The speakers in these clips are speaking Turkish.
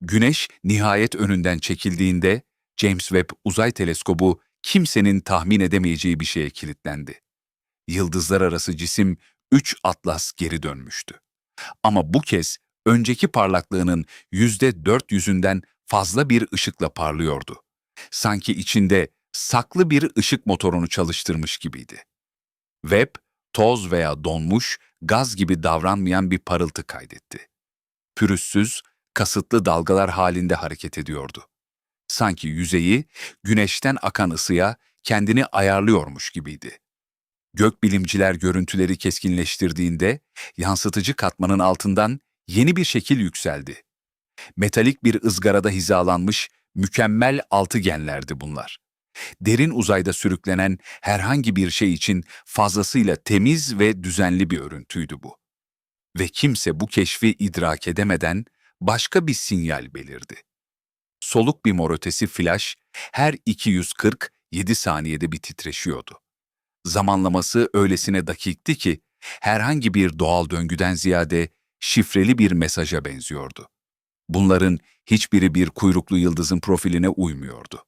Güneş nihayet önünden çekildiğinde James Webb Uzay Teleskobu kimsenin tahmin edemeyeceği bir şeye kilitlendi. Yıldızlar arası cisim 3 atlas geri dönmüştü. Ama bu kez önceki parlaklığının yüzde dört yüzünden fazla bir ışıkla parlıyordu. Sanki içinde saklı bir ışık motorunu çalıştırmış gibiydi. Webb, toz veya donmuş, gaz gibi davranmayan bir parıltı kaydetti. Pürüzsüz, kasıtlı dalgalar halinde hareket ediyordu. Sanki yüzeyi, güneşten akan ısıya kendini ayarlıyormuş gibiydi. Gökbilimciler görüntüleri keskinleştirdiğinde, yansıtıcı katmanın altından yeni bir şekil yükseldi. Metalik bir ızgarada hizalanmış, mükemmel altıgenlerdi bunlar. Derin uzayda sürüklenen herhangi bir şey için fazlasıyla temiz ve düzenli bir örüntüydü bu. Ve kimse bu keşfi idrak edemeden başka bir sinyal belirdi. Soluk bir mor ötesi flash her 247 saniyede bir titreşiyordu. Zamanlaması öylesine dakikti ki herhangi bir doğal döngüden ziyade şifreli bir mesaja benziyordu. Bunların hiçbiri bir kuyruklu yıldızın profiline uymuyordu.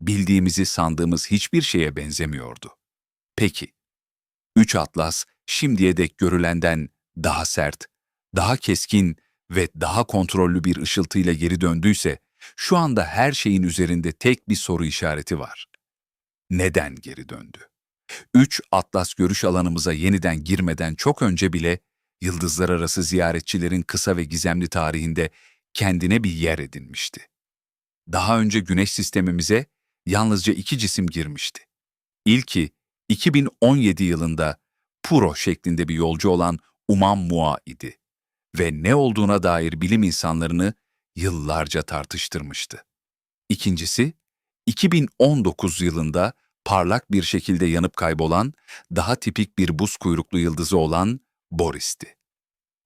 Bildiğimizi sandığımız hiçbir şeye benzemiyordu. Peki, üç atlas şimdiye dek görülenden daha sert, daha keskin ve daha kontrollü bir ışıltıyla geri döndüyse, şu anda her şeyin üzerinde tek bir soru işareti var. Neden geri döndü? Üç atlas görüş alanımıza yeniden girmeden çok önce bile yıldızlar arası ziyaretçilerin kısa ve gizemli tarihinde kendine bir yer edinmişti. Daha önce güneş sistemimize yalnızca iki cisim girmişti. İlki 2017 yılında Puro şeklinde bir yolcu olan Umammua idi ve ne olduğuna dair bilim insanlarını yıllarca tartıştırmıştı. İkincisi, 2019 yılında parlak bir şekilde yanıp kaybolan, daha tipik bir buz kuyruklu yıldızı olan Boris'ti.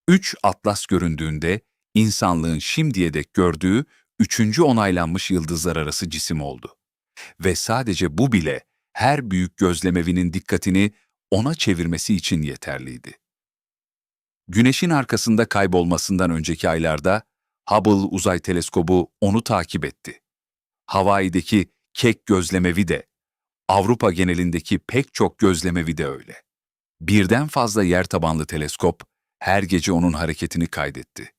Üç atlas göründüğünde insanlığın şimdiye dek gördüğü üçüncü onaylanmış yıldızlar arası cisim oldu. Ve sadece bu bile her büyük gözlemevinin dikkatini ona çevirmesi için yeterliydi. Güneşin arkasında kaybolmasından önceki aylarda Hubble Uzay Teleskobu onu takip etti. Hawaii'deki Keck gözlemevi de, Avrupa genelindeki pek çok gözlemevi de öyle. Birden fazla yer tabanlı teleskop her gece onun hareketini kaydetti.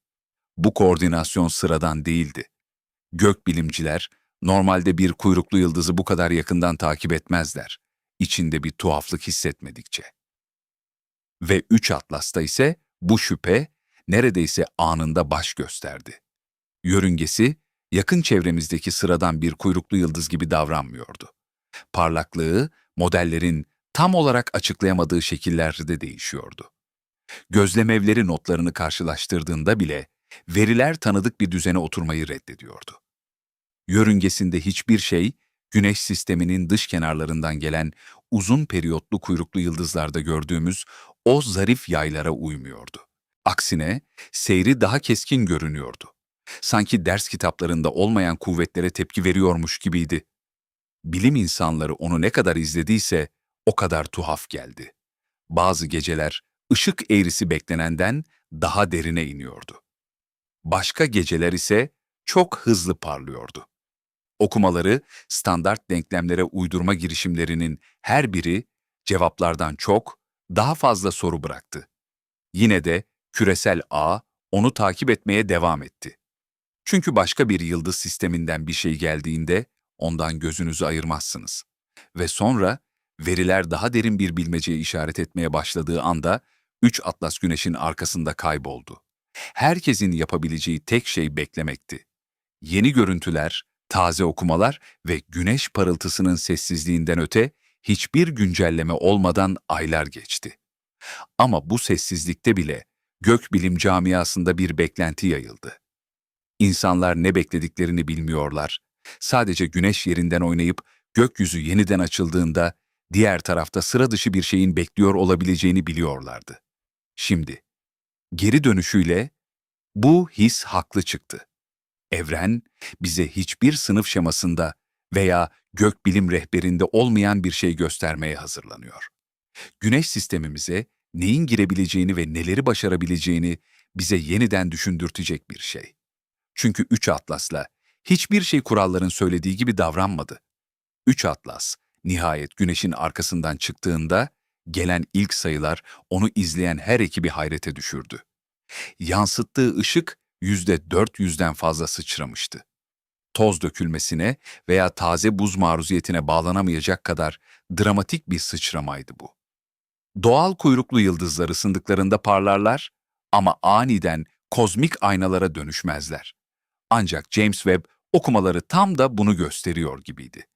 Bu koordinasyon sıradan değildi. Gökbilimciler normalde bir kuyruklu yıldızı bu kadar yakından takip etmezler, içinde bir tuhaflık hissetmedikçe. Ve üç atlasta ise bu şüphe neredeyse anında baş gösterdi. Yörüngesi yakın çevremizdeki sıradan bir kuyruklu yıldız gibi davranmıyordu. Parlaklığı modellerin tam olarak açıklayamadığı şekillerde değişiyordu. Gözlemevleri notlarını karşılaştırdığında bile veriler tanıdık bir düzene oturmayı reddediyordu. Yörüngesinde hiçbir şey, Güneş sisteminin dış kenarlarından gelen uzun periyotlu kuyruklu yıldızlarda gördüğümüz o zarif yaylara uymuyordu. Aksine seyri daha keskin görünüyordu. Sanki ders kitaplarında olmayan kuvvetlere tepki veriyormuş gibiydi. Bilim insanları onu ne kadar izlediyse o kadar tuhaf geldi. Bazı geceler ışık eğrisi beklenenden daha derine iniyordu. Başka geceler ise çok hızlı parlıyordu. Okumaları standart denklemlere uydurma girişimlerinin her biri cevaplardan çok, daha fazla soru bıraktı. Yine de küresel ağ onu takip etmeye devam etti. Çünkü başka bir yıldız sisteminden bir şey geldiğinde ondan gözünüzü ayırmazsınız. Ve sonra veriler daha derin bir bilmeceye işaret etmeye başladığı anda üç atlas güneşin arkasında kayboldu. Herkesin yapabileceği tek şey beklemekti. Yeni görüntüler, taze okumalar ve güneş parıltısının sessizliğinden öte hiçbir güncelleme olmadan aylar geçti. Ama bu sessizlikte bile gökbilim camiasında bir beklenti yayıldı. İnsanlar ne beklediklerini bilmiyorlar. Sadece güneş yerinden oynayıp gökyüzü yeniden açıldığında diğer tarafta sıra dışı bir şeyin bekliyor olabileceğini biliyorlardı. Şimdi, geri dönüşüyle bu his haklı çıktı. Evren bize hiçbir sınıf şemasında veya gökbilim rehberinde olmayan bir şey göstermeye hazırlanıyor. Güneş sistemimize neyin girebileceğini ve neleri başarabileceğini bize yeniden düşündürtecek bir şey. Çünkü üç atlasla hiçbir şey kuralların söylediği gibi davranmadı. Üç atlas nihayet güneşin arkasından çıktığında gelen ilk sayılar onu izleyen her ekibi hayrete düşürdü. Yansıttığı ışık yüzde dört yüzden fazla sıçramıştı. Toz dökülmesine veya taze buz maruziyetine bağlanamayacak kadar dramatik bir sıçramaydı bu. Doğal kuyruklu yıldızlar ısındıklarında parlarlar ama aniden kozmik aynalara dönüşmezler. Ancak James Webb okumaları tam da bunu gösteriyor gibiydi.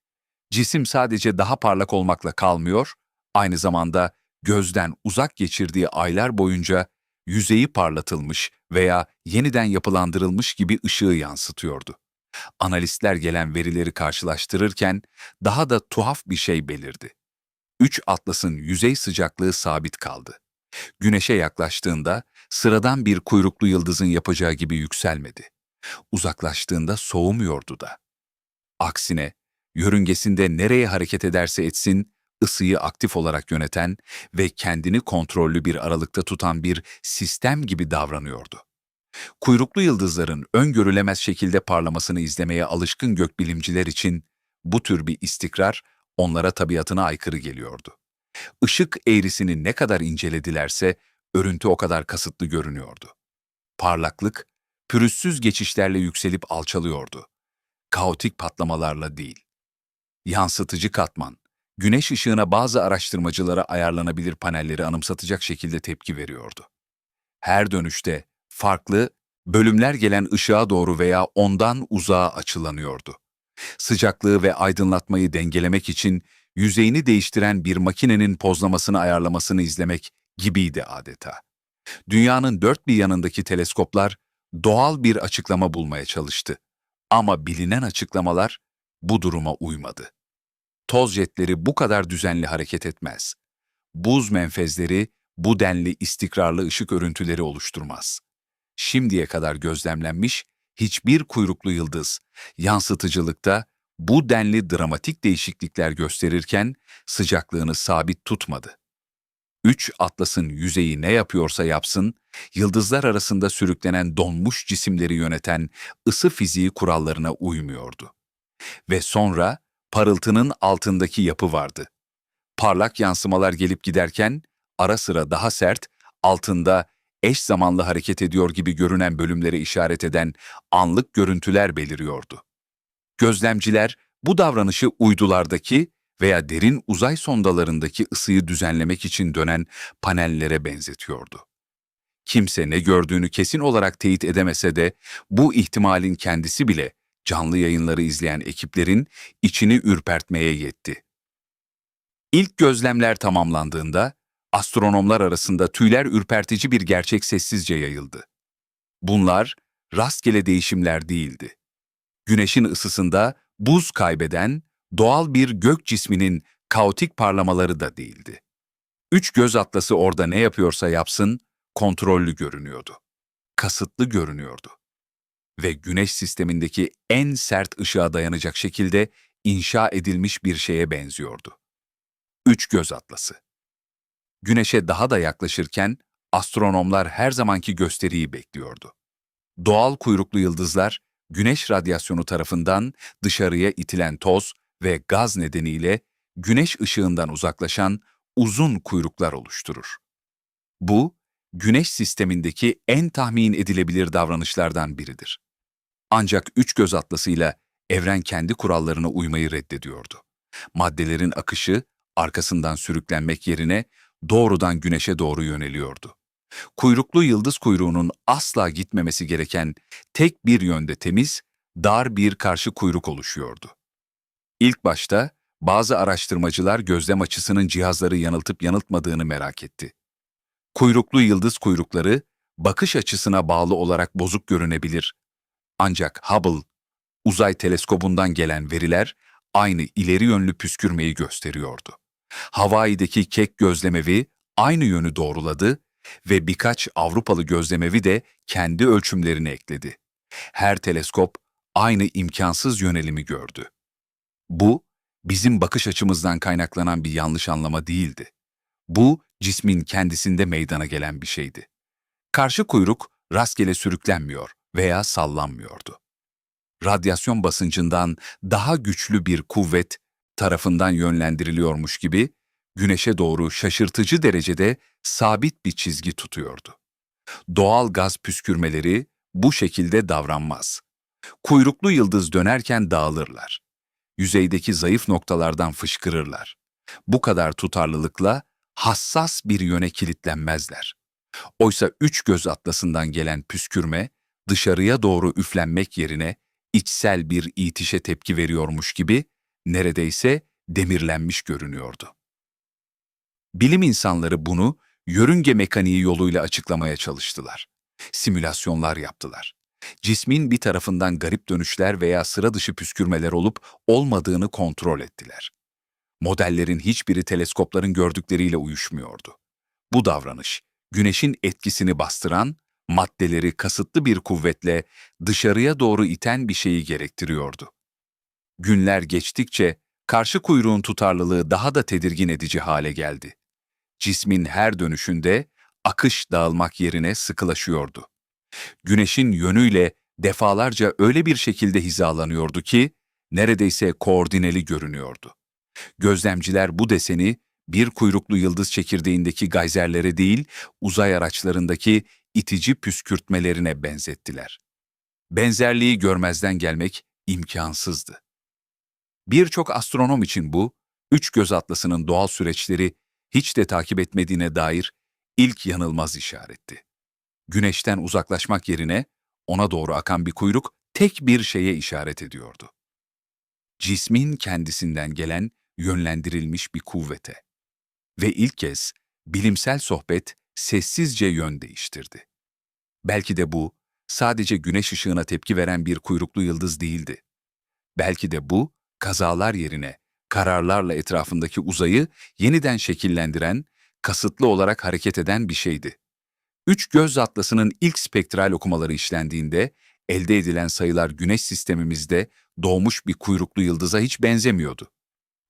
Cisim sadece daha parlak olmakla kalmıyor, aynı zamanda gözden uzak geçirdiği aylar boyunca yüzeyi parlatılmış veya yeniden yapılandırılmış gibi ışığı yansıtıyordu. Analistler gelen verileri karşılaştırırken daha da tuhaf bir şey belirdi. Üç atlasın yüzey sıcaklığı sabit kaldı. Güneşe yaklaştığında sıradan bir kuyruklu yıldızın yapacağı gibi yükselmedi. Uzaklaştığında soğumuyordu da. Aksine yörüngesinde nereye hareket ederse etsin, ısıyı aktif olarak yöneten ve kendini kontrollü bir aralıkta tutan bir sistem gibi davranıyordu. Kuyruklu yıldızların öngörülemez şekilde parlamasını izlemeye alışkın gökbilimciler için bu tür bir istikrar onlara tabiatına aykırı geliyordu. Işık eğrisini ne kadar inceledilerse örüntü o kadar kasıtlı görünüyordu. Parlaklık, pürüzsüz geçişlerle yükselip alçalıyordu. Kaotik patlamalarla değil. Yansıtıcı katman, güneş ışığına bazı araştırmacılara ayarlanabilir panelleri anımsatacak şekilde tepki veriyordu. Her dönüşte farklı, bölümler gelen ışığa doğru veya ondan uzağa açılanıyordu. Sıcaklığı ve aydınlatmayı dengelemek için yüzeyini değiştiren bir makinenin pozlamasını ayarlamasını izlemek gibiydi adeta. Dünyanın dört bir yanındaki teleskoplar doğal bir açıklama bulmaya çalıştı. Ama bilinen açıklamalar bu duruma uymadı. Toz jetleri bu kadar düzenli hareket etmez. Buz menfezleri bu denli istikrarlı ışık örüntüleri oluşturmaz. Şimdiye kadar gözlemlenmiş hiçbir kuyruklu yıldız yansıtıcılıkta bu denli dramatik değişiklikler gösterirken sıcaklığını sabit tutmadı. Üç atlasın yüzeyi ne yapıyorsa yapsın, yıldızlar arasında sürüklenen donmuş cisimleri yöneten ısı fiziği kurallarına uymuyordu. Ve sonra parıltının altındaki yapı vardı. Parlak yansımalar gelip giderken ara sıra daha sert, altında eş zamanlı hareket ediyor gibi görünen bölümlere işaret eden anlık görüntüler beliriyordu. Gözlemciler bu davranışı uydulardaki veya derin uzay sondalarındaki ısıyı düzenlemek için dönen panellere benzetiyordu. Kimse ne gördüğünü kesin olarak teyit edemese de bu ihtimalin kendisi bile canlı yayınları izleyen ekiplerin içini ürpertmeye yetti. İlk gözlemler tamamlandığında astronomlar arasında tüyler ürpertici bir gerçek sessizce yayıldı. Bunlar rastgele değişimler değildi. Güneşin ısısında buz kaybeden doğal bir gök cisminin kaotik parlamaları da değildi. Üç göz atlası orada ne yapıyorsa yapsın, kontrollü görünüyordu. Kasıtlı görünüyordu. Ve güneş sistemindeki en sert ışığa dayanacak şekilde inşa edilmiş bir şeye benziyordu. Üç göz atlası. Güneşe daha da yaklaşırken astronomlar her zamanki gösteriyi bekliyordu. Doğal kuyruklu yıldızlar, güneş radyasyonu tarafından dışarıya itilen toz ve gaz nedeniyle güneş ışığından uzaklaşan uzun kuyruklar oluşturur. Bu, güneş sistemindeki en tahmin edilebilir davranışlardan biridir. Ancak üç göz atlasıyla evren kendi kurallarına uymayı reddediyordu. Maddelerin akışı arkasından sürüklenmek yerine doğrudan güneşe doğru yöneliyordu. Kuyruklu yıldız kuyruğunun asla gitmemesi gereken tek bir yönde temiz, dar bir karşı kuyruk oluşuyordu. İlk başta bazı araştırmacılar gözlem açısının cihazları yanıltıp yanıltmadığını merak etti. Kuyruklu yıldız kuyrukları bakış açısına bağlı olarak bozuk görünebilir. Ancak Hubble uzay teleskobundan gelen veriler aynı ileri yönlü püskürmeyi gösteriyordu. Hawaii'deki kek gözlemevi aynı yönü doğruladı ve birkaç Avrupalı gözlemevi de kendi ölçümlerini ekledi. Her teleskop aynı imkansız yönelimi gördü. Bu, bizim bakış açımızdan kaynaklanan bir yanlış anlama değildi. Bu, cismin kendisinde meydana gelen bir şeydi. Karşı kuyruk rastgele sürüklenmiyor, veya sallanmıyordu. Radyasyon basıncından daha güçlü bir kuvvet tarafından yönlendiriliyormuş gibi güneşe doğru şaşırtıcı derecede sabit bir çizgi tutuyordu. Doğal gaz püskürmeleri bu şekilde davranmaz. Kuyruklu yıldız dönerken dağılırlar. Yüzeydeki zayıf noktalardan fışkırırlar. Bu kadar tutarlılıkla hassas bir yöne kilitlenmezler. Oysa üç göz atlasından gelen püskürme, dışarıya doğru üflenmek yerine içsel bir itişe tepki veriyormuş gibi neredeyse demirlenmiş görünüyordu. Bilim insanları bunu yörünge mekaniği yoluyla açıklamaya çalıştılar. Simülasyonlar yaptılar. Cismin bir tarafından garip dönüşler veya sıra dışı püskürmeler olup olmadığını kontrol ettiler. Modellerin hiçbiri teleskopların gördükleriyle uyuşmuyordu. Bu davranış, güneşin etkisini bastıran, maddeleri kasıtlı bir kuvvetle dışarıya doğru iten bir şeyi gerektiriyordu. Günler geçtikçe karşı kuyruğun tutarlılığı daha da tedirgin edici hale geldi. Cismin her dönüşünde akış dağılmak yerine sıkılaşıyordu. Güneşin yönüyle defalarca öyle bir şekilde hizalanıyordu ki neredeyse koordineli görünüyordu. Gözlemciler bu deseni bir kuyruklu yıldız çekirdeğindeki gayzerlere değil, uzay araçlarındaki itici püskürtmelerine benzettiler. Benzerliği görmezden gelmek imkansızdı. Birçok astronom için bu, üç göz atlasının doğal süreçleri hiç de takip etmediğine dair ilk yanılmaz işaretti. Güneşten uzaklaşmak yerine ona doğru akan bir kuyruk tek bir şeye işaret ediyordu. Cismin kendisinden gelen yönlendirilmiş bir kuvvete. Ve ilk kez bilimsel sohbet sessizce yön değiştirdi. Belki de bu sadece güneş ışığına tepki veren bir kuyruklu yıldız değildi. Belki de bu kazalar yerine kararlarla etrafındaki uzayı yeniden şekillendiren, kasıtlı olarak hareket eden bir şeydi. Üç göz atlasının ilk spektral okumaları işlendiğinde elde edilen sayılar güneş sistemimizde doğmuş bir kuyruklu yıldıza hiç benzemiyordu.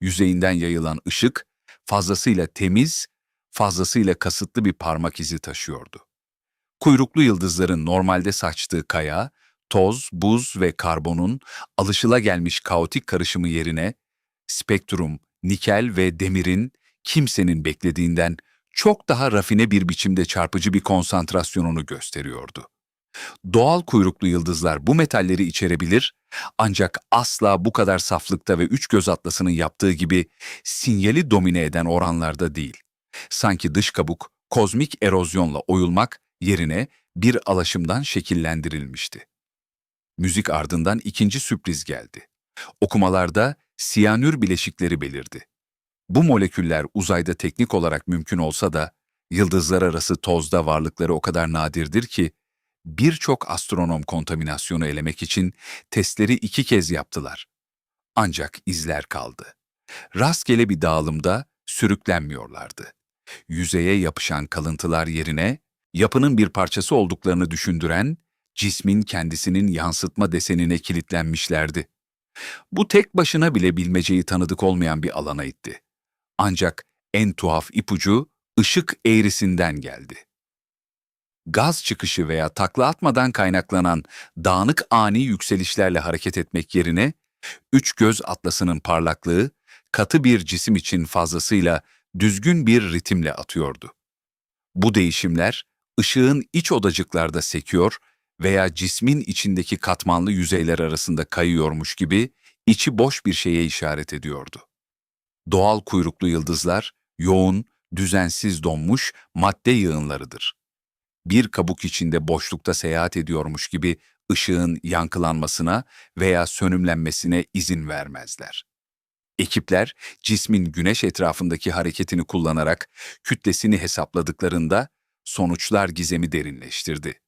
Yüzeyinden yayılan ışık fazlasıyla temiz, fazlasıyla kasıtlı bir parmak izi taşıyordu. Kuyruklu yıldızların normalde saçtığı kaya, toz, buz ve karbonun alışılagelmiş kaotik karışımı yerine spektrum, nikel ve demirin kimsenin beklediğinden çok daha rafine bir biçimde çarpıcı bir konsantrasyonunu gösteriyordu. Doğal kuyruklu yıldızlar bu metalleri içerebilir ancak asla bu kadar saflıkta ve üç göz atlasının yaptığı gibi sinyali domine eden oranlarda değil. Sanki dış kabuk kozmik erozyonla oyulmak yerine bir alaşımdan şekillendirilmişti. Müzik ardından ikinci sürpriz geldi. Okumalarda siyanür bileşikleri belirdi. Bu moleküller uzayda teknik olarak mümkün olsa da yıldızlar arası tozda varlıkları o kadar nadirdir ki birçok astronom kontaminasyonu elemek için testleri iki kez yaptılar. Ancak izler kaldı. Rastgele bir dağılımda sürüklenmiyorlardı. Yüzeye yapışan kalıntılar yerine yapının bir parçası olduklarını düşündüren cismin kendisinin yansıtma desenine kilitlenmişlerdi. Bu tek başına bile bilmeceyi tanıdık olmayan bir alana itti. Ancak en tuhaf ipucu ışık eğrisinden geldi. Gaz çıkışı veya takla atmadan kaynaklanan dağınık ani yükselişlerle hareket etmek yerine, üç göz atlasının parlaklığı, katı bir cisim için fazlasıyla düzgün bir ritimle atıyordu. Bu değişimler, ışığın iç odacıklarda sekiyor veya cismin içindeki katmanlı yüzeyler arasında kayıyormuş gibi içi boş bir şeye işaret ediyordu. Doğal kuyruklu yıldızlar, yoğun, düzensiz donmuş madde yığınlarıdır. Bir kabuk içinde boşlukta seyahat ediyormuş gibi ışığın yankılanmasına veya sönümlenmesine izin vermezler. Ekipler, cismin güneş etrafındaki hareketini kullanarak kütlesini hesapladıklarında sonuçlar gizemi derinleştirdi.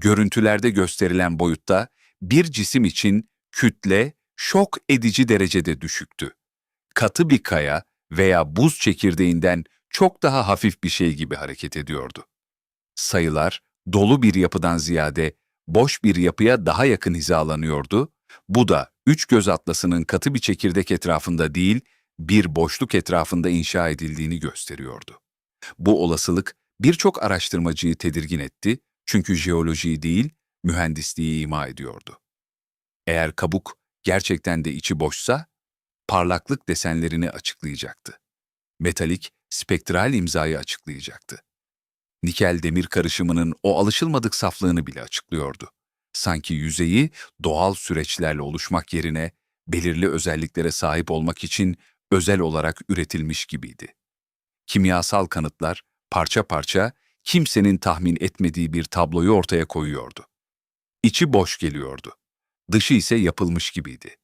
Görüntülerde gösterilen boyutta bir cisim için kütle şok edici derecede düşüktü. Katı bir kaya veya buz çekirdeğinden çok daha hafif bir şey gibi hareket ediyordu. Sayılar dolu bir yapıdan ziyade boş bir yapıya daha yakın hizalanıyordu. Bu da üç göz atlasının katı bir çekirdek etrafında değil, bir boşluk etrafında inşa edildiğini gösteriyordu. Bu olasılık birçok araştırmacıyı tedirgin etti çünkü jeolojiyi değil, mühendisliği ima ediyordu. Eğer kabuk gerçekten de içi boşsa, parlaklık desenlerini açıklayacaktı. Metalik, spektral imzayı açıklayacaktı. Nikel-demir karışımının o alışılmadık saflığını bile açıklıyordu. Sanki yüzeyi doğal süreçlerle oluşmak yerine belirli özelliklere sahip olmak için özel olarak üretilmiş gibiydi. Kimyasal kanıtlar parça parça kimsenin tahmin etmediği bir tabloyu ortaya koyuyordu. İçi boş geliyordu. Dışı ise yapılmış gibiydi.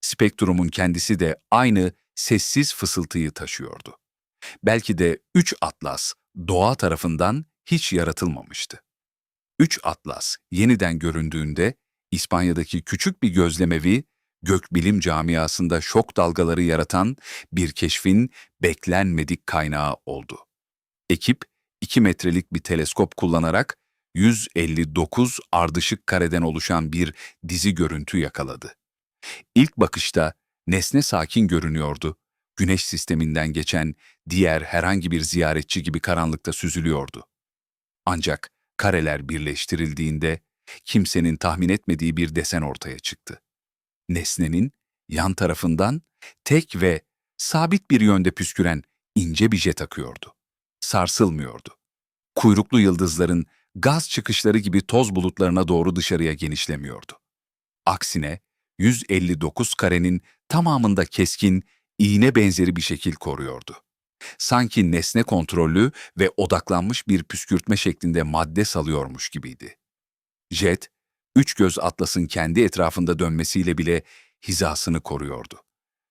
Spektrumun kendisi de aynı sessiz fısıltıyı taşıyordu. Belki de üç atlas doğa tarafından hiç yaratılmamıştı. Üç atlas yeniden göründüğünde İspanya'daki küçük bir gözlemevi gökbilim camiasında şok dalgaları yaratan bir keşfin beklenmedik kaynağı oldu. Ekip 2 metrelik bir teleskop kullanarak 159 ardışık kareden oluşan bir dizi görüntü yakaladı. İlk bakışta nesne sakin görünüyordu. Güneş sisteminden geçen diğer herhangi bir ziyaretçi gibi karanlıkta süzülüyordu. Ancak kareler birleştirildiğinde kimsenin tahmin etmediği bir desen ortaya çıktı. Nesnenin yan tarafından tek ve sabit bir yönde püsküren ince bir jet akıyordu. Sarsılmıyordu. Kuyruklu yıldızların gaz çıkışları gibi toz bulutlarına doğru dışarıya genişlemiyordu. Aksine 159 karenin tamamında keskin, iğne benzeri bir şekil koruyordu. Sanki nesne kontrollü ve odaklanmış bir püskürtme şeklinde madde salıyormuş gibiydi. Jet, üç göz atlasın kendi etrafında dönmesiyle bile hizasını koruyordu.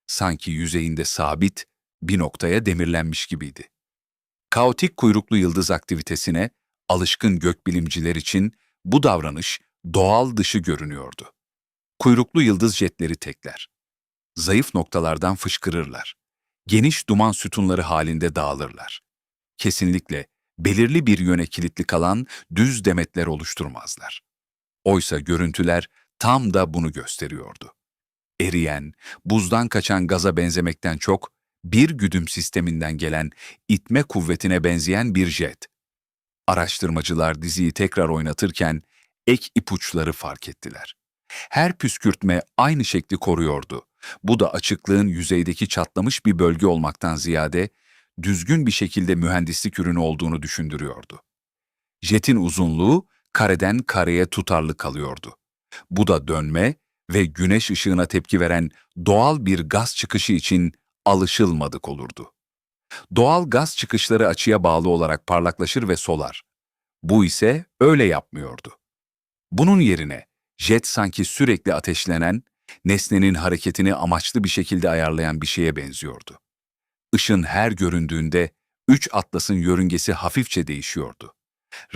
Sanki yüzeyinde sabit, bir noktaya demirlenmiş gibiydi. Kaotik kuyruklu yıldız aktivitesine alışkın gökbilimciler için bu davranış doğal dışı görünüyordu. Kuyruklu yıldız jetleri tekler. Zayıf noktalardan fışkırırlar. Geniş duman sütunları halinde dağılırlar. Kesinlikle belirli bir yöne kilitli kalan düz demetler oluşturmazlar. Oysa görüntüler tam da bunu gösteriyordu. Eriyen, buzdan kaçan gaza benzemekten çok, bir güdüm sisteminden gelen itme kuvvetine benzeyen bir jet. Araştırmacılar diziyi tekrar oynatırken ek ipuçları fark ettiler. Her püskürtme aynı şekli koruyordu. Bu da açıklığın yüzeydeki çatlamış bir bölge olmaktan ziyade düzgün bir şekilde mühendislik ürünü olduğunu düşündürüyordu. Jetin uzunluğu kareden kareye tutarlı kalıyordu. Bu da dönme ve güneş ışığına tepki veren doğal bir gaz çıkışı için alışılmadık olurdu. Doğal gaz çıkışları açıya bağlı olarak parlaklaşır ve solar. Bu ise öyle yapmıyordu. Bunun yerine jet sanki sürekli ateşlenen, nesnenin hareketini amaçlı bir şekilde ayarlayan bir şeye benziyordu. Işın her göründüğünde üç atlasın yörüngesi hafifçe değişiyordu.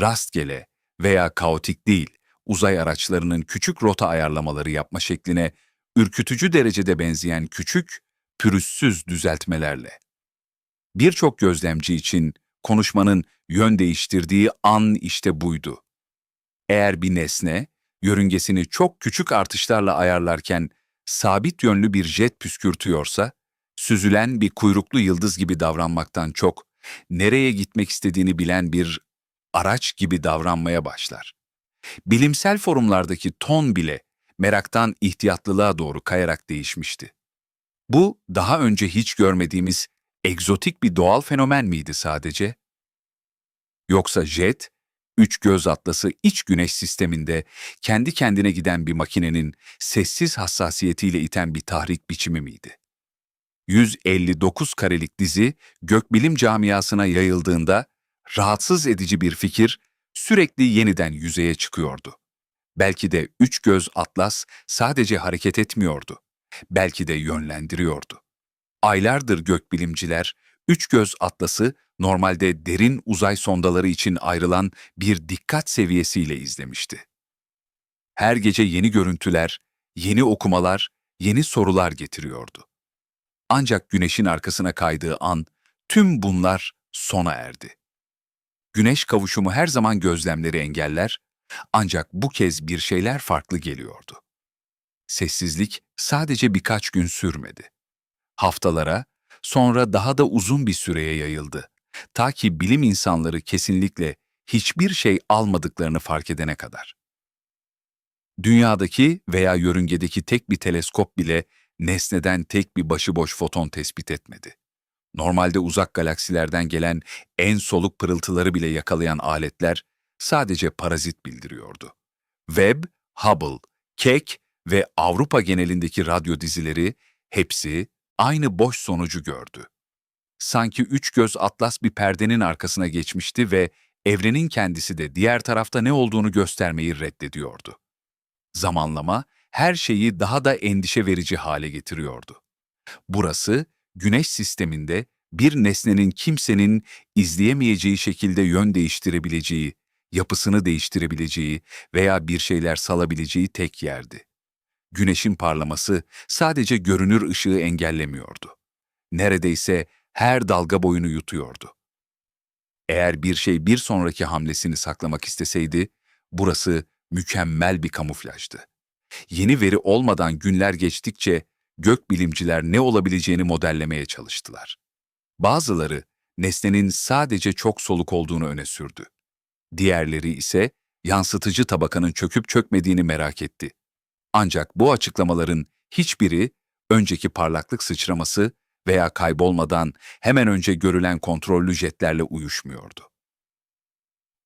Rastgele veya kaotik değil, uzay araçlarının küçük rota ayarlamaları yapma şekline ürkütücü derecede benzeyen küçük, pürüzsüz düzeltmelerle. Birçok gözlemci için konuşmanın yön değiştirdiği an işte buydu. Eğer bir nesne, yörüngesini çok küçük artışlarla ayarlarken sabit yönlü bir jet püskürtüyorsa, süzülen bir kuyruklu yıldız gibi davranmaktan çok, nereye gitmek istediğini bilen bir araç gibi davranmaya başlar. Bilimsel forumlardaki ton bile meraktan ihtiyatlılığa doğru kayarak değişmişti. Bu daha önce hiç görmediğimiz egzotik bir doğal fenomen miydi sadece? Yoksa jet, üç göz atlası iç güneş sisteminde kendi kendine giden bir makinenin sessiz hassasiyetiyle iten bir tahrik biçimi miydi? 159 karelik dizi gökbilim camiasına yayıldığında rahatsız edici bir fikir sürekli yeniden yüzeye çıkıyordu. Belki de üç göz atlas sadece hareket etmiyordu. Belki de yönlendiriyordu. Aylardır gökbilimciler, üç göz atlası normalde derin uzay sondaları için ayrılan bir dikkat seviyesiyle izlemişti. Her gece yeni görüntüler, yeni okumalar, yeni sorular getiriyordu. Ancak güneşin arkasına kaydığı an tüm bunlar sona erdi. Güneş kavuşumu her zaman gözlemleri engeller, ancak bu kez bir şeyler farklı geliyordu. Sessizlik sadece birkaç gün sürmedi. Haftalara, sonra daha da uzun bir süreye yayıldı. Ta ki bilim insanları kesinlikle hiçbir şey almadıklarını fark edene kadar. Dünyadaki veya yörüngedeki tek bir teleskop bile nesneden tek bir başıboş foton tespit etmedi. Normalde uzak galaksilerden gelen en soluk pırıltıları bile yakalayan aletler sadece parazit bildiriyordu. Webb, Hubble, Keck ve Avrupa genelindeki radyo dizileri hepsi aynı boş sonucu gördü. Sanki üç göz atlas bir perdenin arkasına geçmişti ve evrenin kendisi de diğer tarafta ne olduğunu göstermeyi reddediyordu. Zamanlama her şeyi daha da endişe verici hale getiriyordu. Burası, güneş sisteminde bir nesnenin kimsenin izleyemeyeceği şekilde yön değiştirebileceği, yapısını değiştirebileceği veya bir şeyler salabileceği tek yerdi. Güneşin parlaması sadece görünür ışığı engellemiyordu. Neredeyse her dalga boyunu yutuyordu. Eğer bir şey bir sonraki hamlesini saklamak isteseydi, burası mükemmel bir kamuflajdı. Yeni veri olmadan günler geçtikçe gökbilimciler ne olabileceğini modellemeye çalıştılar. Bazıları nesnenin sadece çok soluk olduğunu öne sürdü. Diğerleri ise yansıtıcı tabakanın çöküp çökmediğini merak etti. Ancak bu açıklamaların hiçbiri önceki parlaklık sıçraması veya kaybolmadan hemen önce görülen kontrollü jetlerle uyuşmuyordu.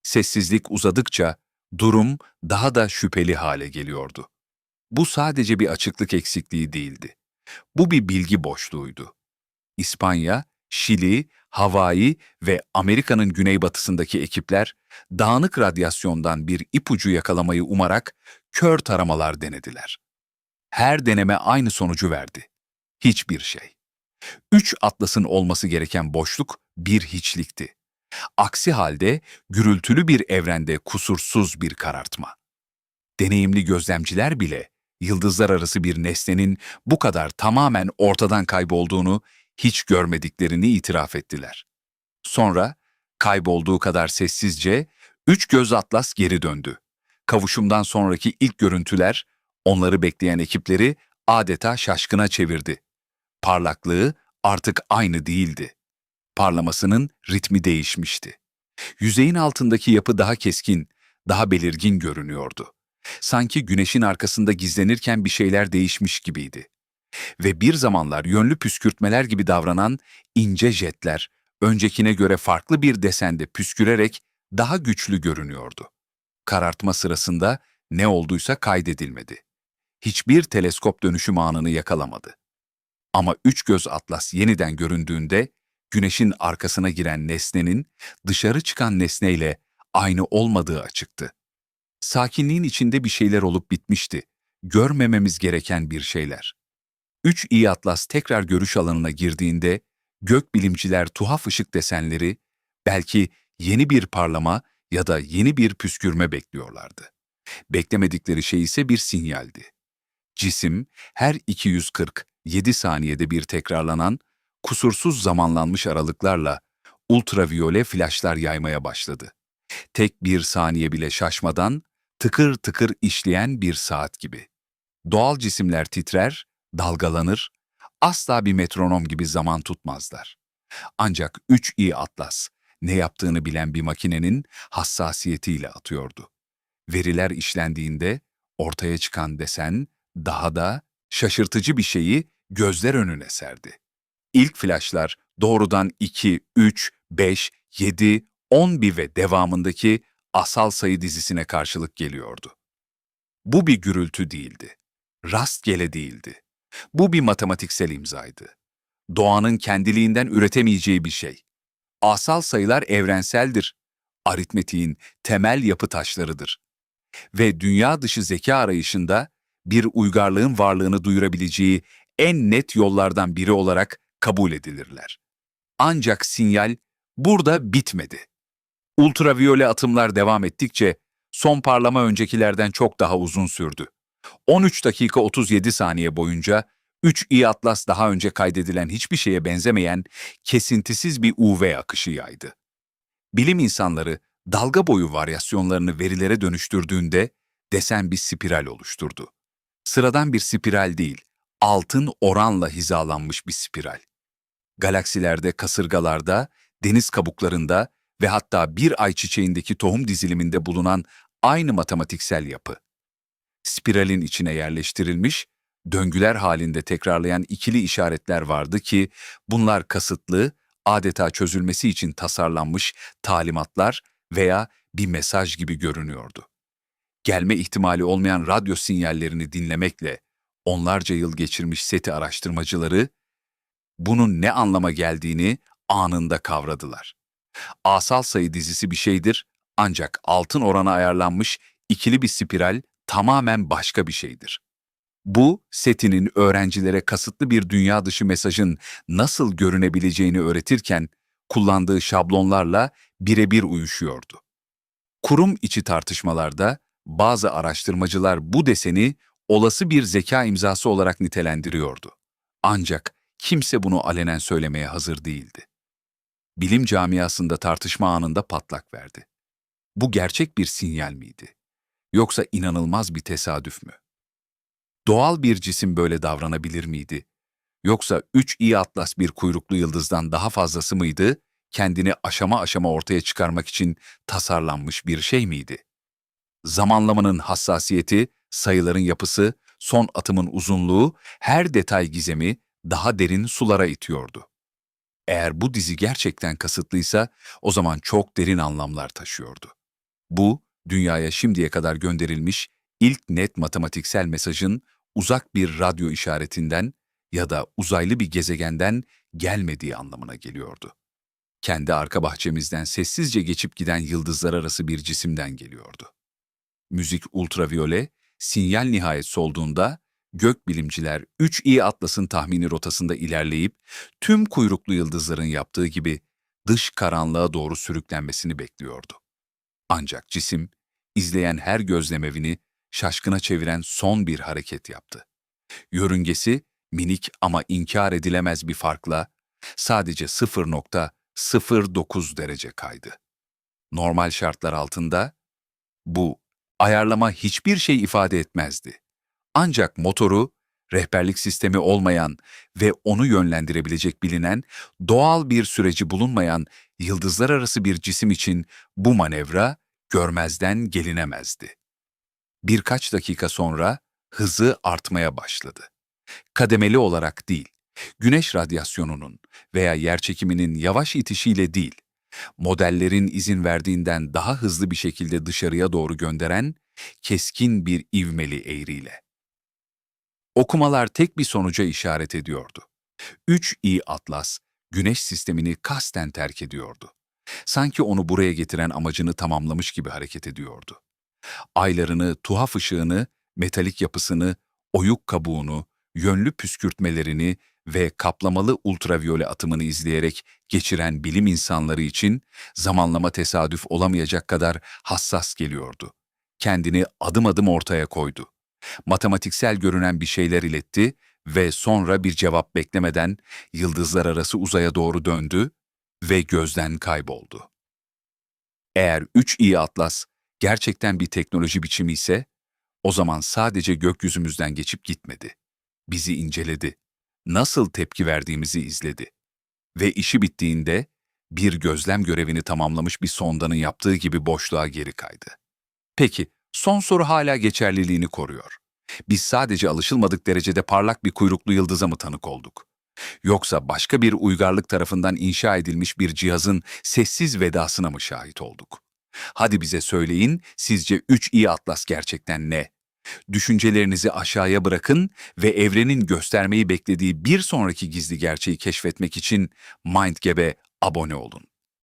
Sessizlik uzadıkça durum daha da şüpheli hale geliyordu. Bu sadece bir açıklık eksikliği değildi. Bu bir bilgi boşluğuydu. İspanya, Şili, Hawaii ve Amerika'nın güneybatısındaki ekipler dağınık radyasyondan bir ipucu yakalamayı umarak kör taramalar denediler. Her deneme aynı sonucu verdi. Hiçbir şey. Üç atlasın olması gereken boşluk bir hiçlikti. Aksi halde gürültülü bir evrende kusursuz bir karartma. Deneyimli gözlemciler bile yıldızlar arası bir nesnenin bu kadar tamamen ortadan kaybolduğunu hiç görmediklerini itiraf ettiler. Sonra kaybolduğu kadar sessizce üç göz atlas geri döndü. Kavuşumdan sonraki ilk görüntüler onları bekleyen ekipleri adeta şaşkına çevirdi. Parlaklığı artık aynı değildi. Parlamasının ritmi değişmişti. Yüzeyin altındaki yapı daha keskin, daha belirgin görünüyordu. Sanki güneşin arkasında gizlenirken bir şeyler değişmiş gibiydi. Ve bir zamanlar yönlü püskürtmeler gibi davranan ince jetler, öncekine göre farklı bir desende püskürerek daha güçlü görünüyordu. Karartma sırasında ne olduysa kaydedilmedi. Hiçbir teleskop dönüşüm anını yakalamadı. Ama üç göz atlas yeniden göründüğünde güneşin arkasına giren nesnenin dışarı çıkan nesneyle aynı olmadığı açıktı. Sakinliğin içinde bir şeyler olup bitmişti. Görmememiz gereken bir şeyler. Üç iyi atlas tekrar görüş alanına girdiğinde gökbilimciler tuhaf ışık desenleri, belki yeni bir parlama ya da yeni bir püskürme bekliyorlardı. Beklemedikleri şey ise bir sinyaldi. Cisim her 247 saniyede bir tekrarlanan, kusursuz zamanlanmış aralıklarla ultraviyole flaşlar yaymaya başladı. Tek bir saniye bile şaşmadan tıkır tıkır işleyen bir saat gibi. Doğal cisimler titrer, dalgalanır, asla bir metronom gibi zaman tutmazlar. Ancak 3i Atlas ne yaptığını bilen bir makinenin hassasiyetiyle atıyordu. Veriler işlendiğinde ortaya çıkan desen daha da şaşırtıcı bir şeyi gözler önüne serdi. İlk flaşlar doğrudan 2, 3, 5, 7, 11 ve devamındaki asal sayı dizisine karşılık geliyordu. Bu bir gürültü değildi. Rastgele değildi. Bu bir matematiksel imzaydı. Doğanın kendiliğinden üretemeyeceği bir şey. Asal sayılar evrenseldir. Aritmetiğin temel yapı taşlarıdır. Ve dünya dışı zeka arayışında bir uygarlığın varlığını duyurabileceği en net yollardan biri olarak kabul edilirler. Ancak sinyal burada bitmedi. Ultraviyole atımlar devam ettikçe son parlama öncekilerden çok daha uzun sürdü. 13 dakika 37 saniye boyunca 3 iyi atlas daha önce kaydedilen hiçbir şeye benzemeyen kesintisiz bir UV akışı yaydı. Bilim insanları dalga boyu varyasyonlarını verilere dönüştürdüğünde desen bir spiral oluşturdu. Sıradan bir spiral değil, altın oranla hizalanmış bir spiral. Galaksilerde, kasırgalarda, deniz kabuklarında ve hatta bir ay çiçeğindeki tohum diziliminde bulunan aynı matematiksel yapı. spiralin içine yerleştirilmiş, döngüler halinde tekrarlayan ikili işaretler vardı ki bunlar kasıtlı, adeta çözülmesi için tasarlanmış talimatlar veya bir mesaj gibi görünüyordu. Gelme ihtimali olmayan radyo sinyallerini dinlemekle onlarca yıl geçirmiş SETI araştırmacıları bunun ne anlama geldiğini anında kavradılar. Asal sayı dizisi bir şeydir ancak altın orana ayarlanmış ikili bir spiral tamamen başka bir şeydir. Bu, SETI'nin öğrencilere kasıtlı bir dünya dışı mesajın nasıl görünebileceğini öğretirken kullandığı şablonlarla birebir uyuşuyordu. Kurum içi tartışmalarda bazı araştırmacılar bu deseni olası bir zeka imzası olarak nitelendiriyordu. Ancak kimse bunu alenen söylemeye hazır değildi. Bilim camiasında tartışma anında patlak verdi. Bu gerçek bir sinyal miydi? Yoksa inanılmaz bir tesadüf mü? Doğal bir cisim böyle davranabilir miydi? Yoksa üç iyi atlas bir kuyruklu yıldızdan daha fazlası mıydı, kendini aşama aşama ortaya çıkarmak için tasarlanmış bir şey miydi? Zamanlamanın hassasiyeti, sayıların yapısı, son atımın uzunluğu, her detay gizemi daha derin sulara itiyordu. Eğer bu dizi gerçekten kasıtlıysa o zaman çok derin anlamlar taşıyordu. Bu, dünyaya şimdiye kadar gönderilmiş ilk net matematiksel mesajın uzak bir radyo işaretinden ya da uzaylı bir gezegenden gelmediği anlamına geliyordu. Kendi arka bahçemizden sessizce geçip giden yıldızlar arası bir cisimden geliyordu. Müzik ultraviyole, sinyal nihayet solduğunda gökbilimciler 3i Atlas'ın tahmini rotasında ilerleyip tüm kuyruklu yıldızların yaptığı gibi dış karanlığa doğru sürüklenmesini bekliyordu. Ancak cisim, izleyen her gözlemevini şaşkına çeviren son bir hareket yaptı. Yörüngesi minik ama inkar edilemez bir farkla sadece 0.09 derece kaydı. Normal şartlar altında bu ayarlama hiçbir şey ifade etmezdi. Ancak motoru, rehberlik sistemi olmayan ve onu yönlendirebilecek bilinen, doğal bir süreci bulunmayan yıldızlar arası bir cisim için bu manevra görmezden gelinemezdi. Birkaç dakika sonra hızı artmaya başladı. Kademeli olarak değil, güneş radyasyonunun veya yerçekiminin yavaş itişiyle değil, modellerin izin verdiğinden daha hızlı bir şekilde dışarıya doğru gönderen keskin bir ivmeli eğriyle. Okumalar tek bir sonuca işaret ediyordu. 3i Atlas, güneş sistemini kasten terk ediyordu. Sanki onu buraya getiren amacını tamamlamış gibi hareket ediyordu. Aylarını, tuhaf ışığını, metalik yapısını, oyuk kabuğunu, yönlü püskürtmelerini ve kaplamalı ultraviyole atımını izleyerek geçiren bilim insanları için zamanlama tesadüf olamayacak kadar hassas geliyordu. Kendini adım adım ortaya koydu. Matematiksel görünen bir şeyler iletti ve sonra bir cevap beklemeden yıldızlar arası uzaya doğru döndü ve gözden kayboldu. Eğer 3i Atlas gerçekten bir teknoloji biçimi ise, o zaman sadece gökyüzümüzden geçip gitmedi. Bizi inceledi. Nasıl tepki verdiğimizi izledi. Ve işi bittiğinde bir gözlem görevini tamamlamış bir sondanın yaptığı gibi boşluğa geri kaydı. Peki, son soru hala geçerliliğini koruyor. Biz sadece alışılmadık derecede parlak bir kuyruklu yıldıza mı tanık olduk? Yoksa başka bir uygarlık tarafından inşa edilmiş bir cihazın sessiz vedasına mı şahit olduk? Hadi bize söyleyin, sizce 3 iyi atlas gerçekten ne? Düşüncelerinizi aşağıya bırakın ve evrenin göstermeyi beklediği bir sonraki gizli gerçeği keşfetmek için MindGap'e abone olun.